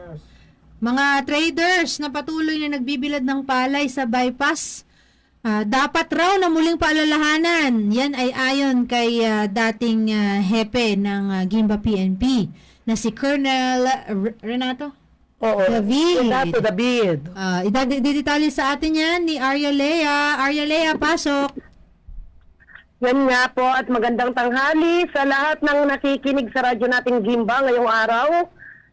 traders. Mga traders na patuloy na nagbibilad ng palay sa bypass, ah, dapat raw na muling paalalahanan. Yan ay ayon kay ah, dating ah, hepe ng ah, Gimba PNP na si Colonel R- Renato. Oo. David. Renato David. Uh, idadidetalye sa atin yan ni Arya Lea. Arya Lea, pasok. Yan nga po at magandang tanghali sa lahat ng nakikinig sa radyo nating Gimba ngayong araw.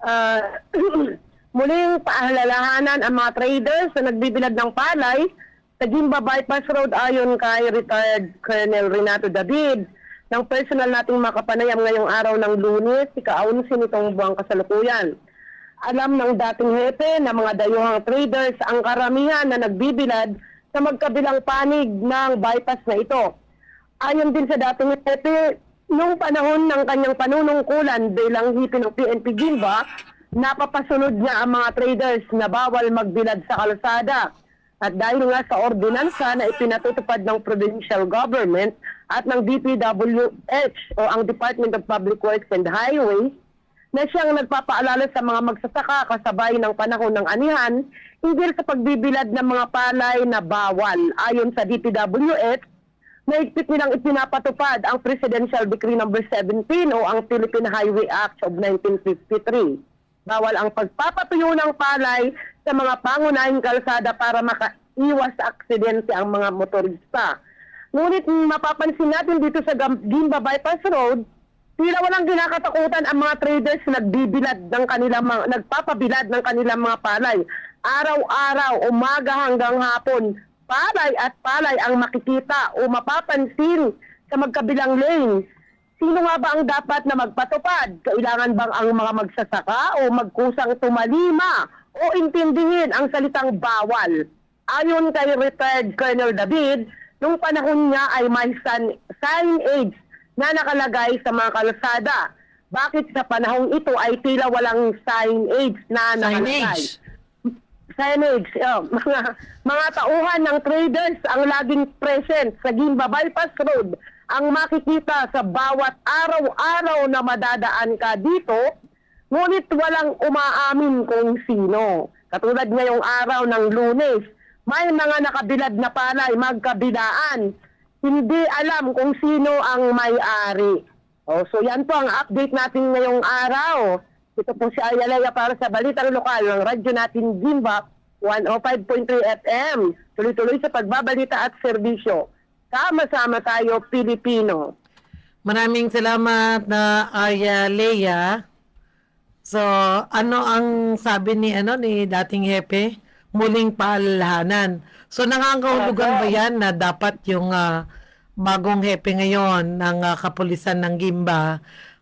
Ah, muling paalalahanan ang mga traders na nagbibilad ng palay sa Gimba Bypass Road ayon kay retired Colonel Renato David ng personal nating makapanayam ngayong araw ng lunes, ika-11 nitong buwang kasalukuyan. Alam ng dating hepe na mga dayuhang traders ang karamihan na nagbibilad sa magkabilang panig ng bypass na ito. Ayon din sa dating hepe, nung panahon ng kanyang panunungkulan bilang hipi ng PNP Gimba, napapasunod niya ang mga traders na bawal magbilad sa kalsada. At dahil nga sa ordinansa na ipinatutupad ng provincial government at ng DPWH o ang Department of Public Works and Highways, na siyang nagpapaalala sa mga magsasaka kasabay ng panahon ng anihan, hinggil sa pagbibilad ng mga palay na bawal. Ayon sa DPWH, Naigpit nilang ipinapatupad ang Presidential Decree No. 17 o ang Philippine Highway Act of 1953. Bawal ang pagpapatuyo ng palay sa mga pangunahing kalsada para makaiwas sa aksidente ang mga motorista. Ngunit mapapansin natin dito sa Gimba Bypass Road, tila walang kinakatakutan ang mga traders na nagbibilad ng kanilang mga, nagpapabilad ng kanilang mga palay. Araw-araw, umaga hanggang hapon, palay at palay ang makikita o mapapansin sa magkabilang lanes. Sino nga ba ang dapat na magpatupad? Kailangan bang ang mga magsasaka o magkusang tumalima o intindihin ang salitang bawal? Ayon kay retired Colonel David, nung panahon niya ay may sign, signage na nakalagay sa mga kalsada. Bakit sa panahong ito ay tila walang signage na nakalagay? Signage. Signage, oh, mga, mga tauhan ng traders ang laging present sa Gimba Bypass Road ang makikita sa bawat araw-araw na madadaan ka dito, ngunit walang umaamin kung sino. Katulad ngayong araw ng lunes, may mga nakabilad na palay magkabilaan. Hindi alam kung sino ang may-ari. Oh, so yan po ang update natin ngayong araw. Ito po si Ayalaya para sa Balitang Lokal ng radyo natin Gimba 105.3 FM. Tuloy-tuloy sa pagbabalita at serbisyo. Sama-sama tayo, Pilipino. Maraming salamat na Arya Leia. So, ano ang sabi ni ano ni dating hepe? Muling paalalahanan. So, nangangahulugan ba yan na dapat yung ah, bagong hepe ngayon ng ah, kapulisan ng Gimba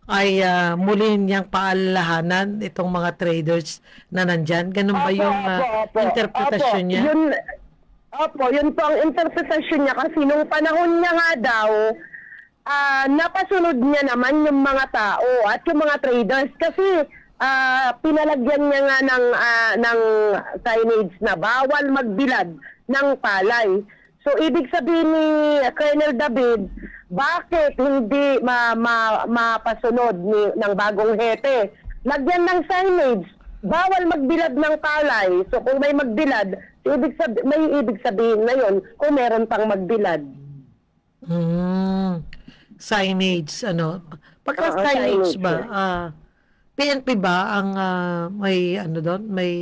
ay ah, muli niyang paalalahanan itong mga traders na nandyan? Ganun ba Opo, yung ah, opo, opo. interpretasyon Opo, niya? Yun, opo, yun po ang interpretasyon niya kasi nung panahon niya nga daw, ah, napasunod niya naman yung mga tao at yung mga traders kasi ah, pinalagyan niya nga ng, ah, ng signage na bawal magbilad ng palay. So, ibig sabihin ni Colonel David, bakit hindi ma, ma, mapasunod ni, ng bagong hepe? Lagyan ng signage, bawal magbilad ng palay. So, kung may magbilad, ibig sabi, may ibig sabihin na yun kung meron pang magbilad. Mm, signage, ano. Pagka Oo, signage signage, ba, yeah. ah, PNP ba ang ah, may ano doon, may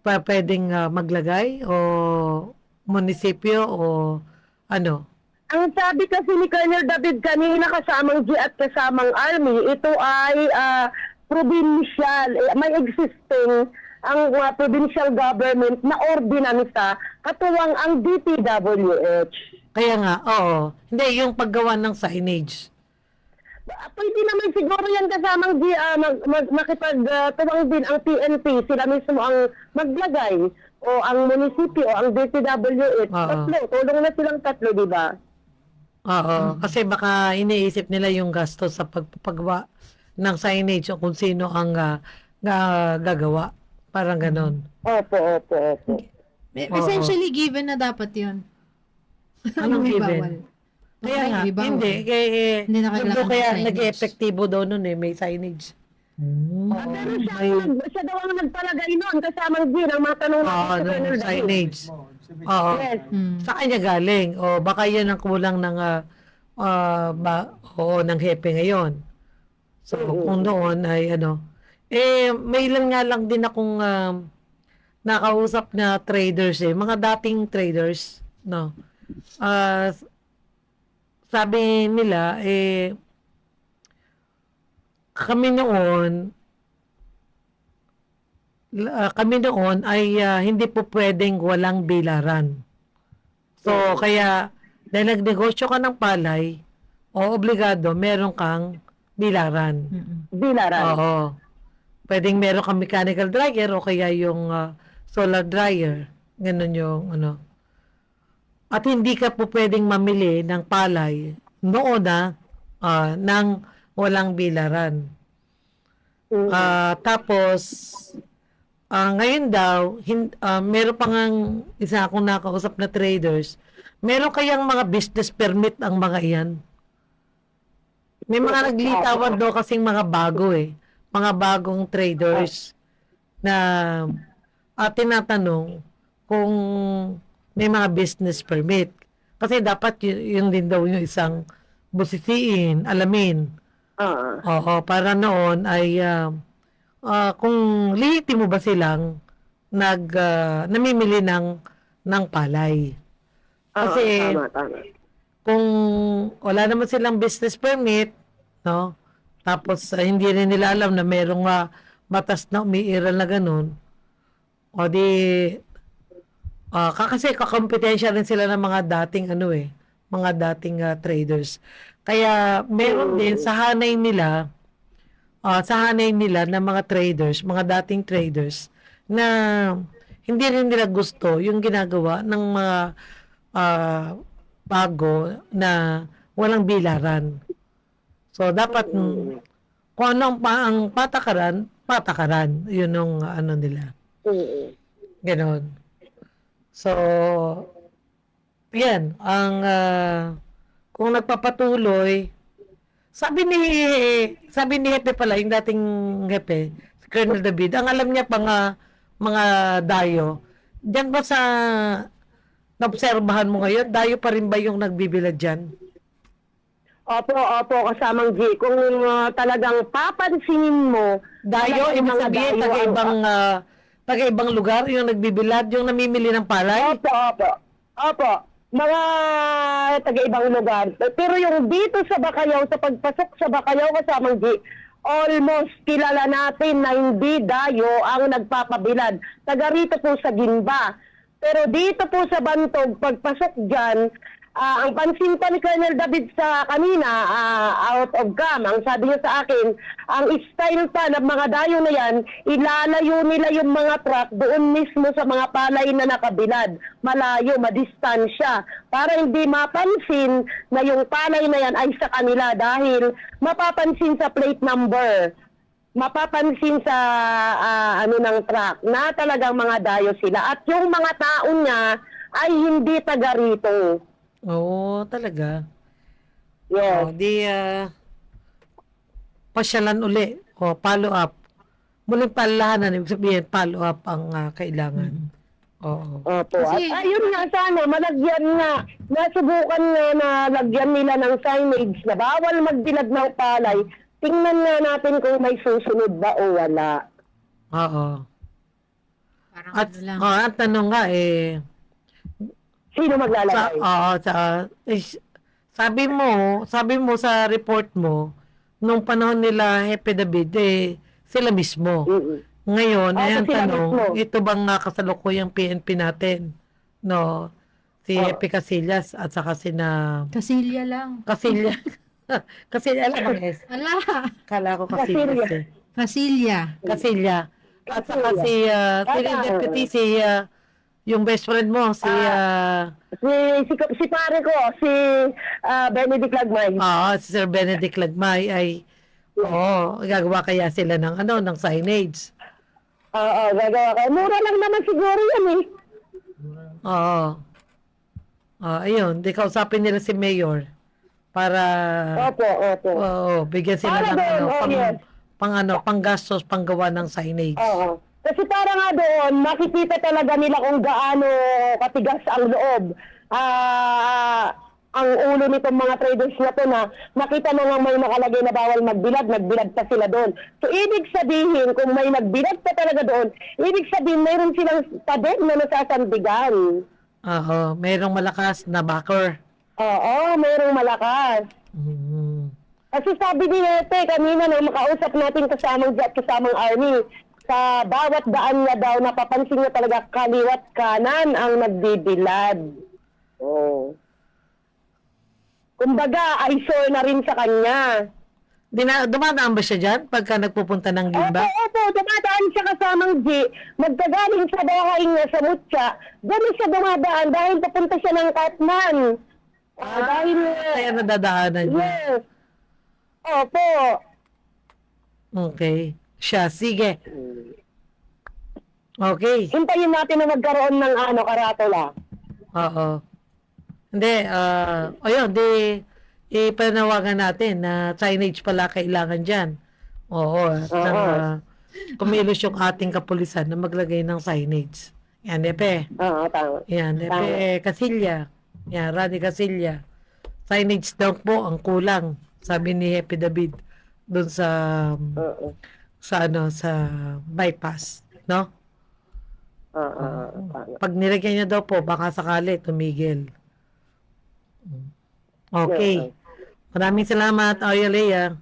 pa, pwedeng ah, maglagay o munisipyo o ano? Ang sabi kasi ni Colonel David kanina kasamang G at kasamang Army, ito ay ah, provincial, eh, may existing ang uh, provincial government na ordinansa katuwang ang DPWH. Kaya nga, oo. Hindi, yung paggawa ng signage. Ah, Pwede naman siguro yan kasamang G, ah, mag, mag, makipagtuwang din ang PNP, sila mismo ang maglagay o ang munisipyo o ang DPWH. Oo. Tatlo, tulong na silang tatlo, di ba? Oo, kasi baka iniisip nila yung gasto sa pagpapagawa ng signage o kung sino ang ah, ga- gagawa. Parang ganon. Opo, opo, opo. E- Oo. Essentially given na dapat yun. Anong May given? bawal. Kaya Ay, nga, may bawal. hindi. Kaya, Hindi na kailangan kaya ng signage. nag-epektibo daw nun eh, may signage. Hmm. Pero siya, ang- siya daw ang nagpalagay noon kasamang din ang mga tanong Oo, natin sa ng Colonel David. signage. Oo. Yes. Mm. Sa kanya galing. O baka yan ang kulang ng ah, ah, ba, oo, ng hepe ngayon. So, kung noon ay ano. Eh, may ilan nga lang din akong um, nakausap na traders eh. Mga dating traders, no. Ah, sabi nila, eh, kami noon, la- kami noon ay ah, hindi po pwedeng walang bilaran. So, kaya, dahil nagnegosyo ka ng palay, o obligado, meron kang bilaran. Bilaran. Oo. Pwedeng meron kang mechanical dryer o kaya yung ah, solar dryer. Ganun yung ano. At hindi ka po pwedeng mamili ng palay noon na ah, nang walang bilaran. Ah, tapos, ah, ngayon daw, hin, ah, meron pa ngang isa akong nakausap na traders, meron kayang mga business permit ang mga iyan. May mga naglitawan daw kasing mga bago eh. Mga bagong traders na at tinatanong kung may mga business permit. Kasi dapat yun din daw yung isang busisiin, alamin. Ah. Oo, para noon ay ah, ah, kung lehitimo ba silang nag ah, namimili ng ng palay. Ah, Kasi tama, tama. kung wala naman silang business permit, no? Tapos ah, hindi rin nila alam na merong ah, batas na umiiral na ganun. O di ka- kasi kakompetensya rin sila ng mga dating ano eh, mga dating ah, traders. Kaya meron din sa hanay nila ah, sa hanay nila ng mga traders, mga dating traders na hindi rin nila gusto yung ginagawa ng mga ah, bago na walang bilaran. So dapat mm, kung ano ang, pa- ang patakaran, patakaran. Yun yung ano nila. Mm. Ganon. So, yan, ang ah, kung nagpapatuloy, sabi ni sabi ni Hepe pala, yung dating Hepe, si Colonel David, ang alam niya pa nga mga dayo, diyan ba sa naobserbahan mo ngayon, dayo pa rin ba yung nagbibilad dyan? Opo, opo, kasamang G. Kung ah, talagang papansinin mo, Dayo, ibig sabihin, taga-ibang, ah, taga-ibang lugar, yung nagbibilad, yung namimili ng palay? Opo, opo. Opo. Mga taga-ibang lugar. Pero yung dito sa Bacayao, sa pagpasok sa Bacayao kasamang G, almost kilala natin na hindi dayo ang nagpapabilad. Taga rito po sa Ginba. Pero dito po sa Bantog, pagpasok dyan, ah, ang pansin pa ni Colonel David sa kanina, ah, out of cam, ang sabi niya sa akin, ang style pa ng mga dayo na yan, ilalayo nila yung mga truck doon mismo sa mga palay na nakabilad. Malayo, madistansya. Para hindi mapansin na yung palay na yan ay sa kanila dahil mapapansin sa plate number mapapansin sa ah, ano ng truck na talagang mga dayo sila at yung mga tao niya ay hindi taga rito. Oo, talaga. Yes. O, di, ah, pasyalan uli. O, follow up. Muling palahanan, ibig sabihin, follow up ang ah, kailangan. Oo. Opo. Kasi- At ayun nga sana, malagyan nga. Nasubukan nga na lagyan nila ng signage na bawal magdilag ng palay. Tingnan nga natin kung may susunod ba o wala. Oo. Parang At, ano lang. oh, ang tanong nga, eh, Sino sa, maglalagay? oo, sa, eh, sabi mo, sabi mo sa report mo, nung panahon nila Hepe David, eh, sila mismo. Mm-mm. Ngayon, Oo, ay ang sila tanong, mismo. ito bang uh, kasalukuyang PNP natin? No? Si Oo. Hepe Casillas at saka si na Kasilya lang. Casillas. Casillas lang ang S. Ala. Kala ko Casillas eh. Kasilya. Casilla. At saka si, uh, si deputy, si, uh, yung best friend mo, si, uh, Si, si, si pare ko, si ah, Benedict Lagmay. ah, si Sir Benedict Lagmay ay, oo, gagawa kaya sila ng, ano, ng signage. Oo, gagawa ko. Mura lang naman siguro yan eh. Oo. Ah, ayun, di kausapin nila si Mayor para Opo, opo. oo, bigyan sila Para ng doon, ano, oh, pang, yes. pang ano, pang gastos, panggawa ng signage. Oo. Kasi para nga doon, makikita talaga nila kung gaano katigas ang loob. Ah, ang ulo nitong mga traders na to na makita mo nga may nakalagay na bawal magbilad, nagbilad pa sila doon. So, ibig sabihin, kung may nagbilad pa talaga doon, ibig sabihin, mayroon silang pader na nasasandigan. Oo, mayroong malakas na backer. Oo, mayroong malakas. Mm. Kasi sabi ni Nete kanina nang makausap natin kasamang jet, kasamang army, sa bawat daan niya daw, napapansin niya talaga kaliwat kanan ang nagbibilad. Oh. Kumbaga, ay sure na rin sa kanya. Dina, dumadaan ba siya dyan pagka nagpupunta ng Opo, Gimba? opo, dumadaan siya kasamang G. Magkagaling sa bahay niya sa Mutya. Doon siya dumadaan dahil papunta siya ng Katman. Ah, dahil... Kaya nadadaanan niya. Yes. Opo. Okay. Siya, sige. Okay. Hintayin natin na magkaroon ng ano, karatula. Oo. Hindi, ah, ayun, di, ipanawagan natin na signage pala kailangan dyan. Oo. At Oo. uh, kumilos yung ating kapulisan na maglagay ng signage. Yan, Epe. Oo, tama. Yan, Epe Casilya. Yan, Rani Casilya. Signage daw po ang kulang, sabi ni Epe David doon sa Oo. Sa ano sa bypass, no? Oo, tama. Pag nilagyan niya daw po, baka sakali tumigil. Okay. Maraming salamat, Aurelia.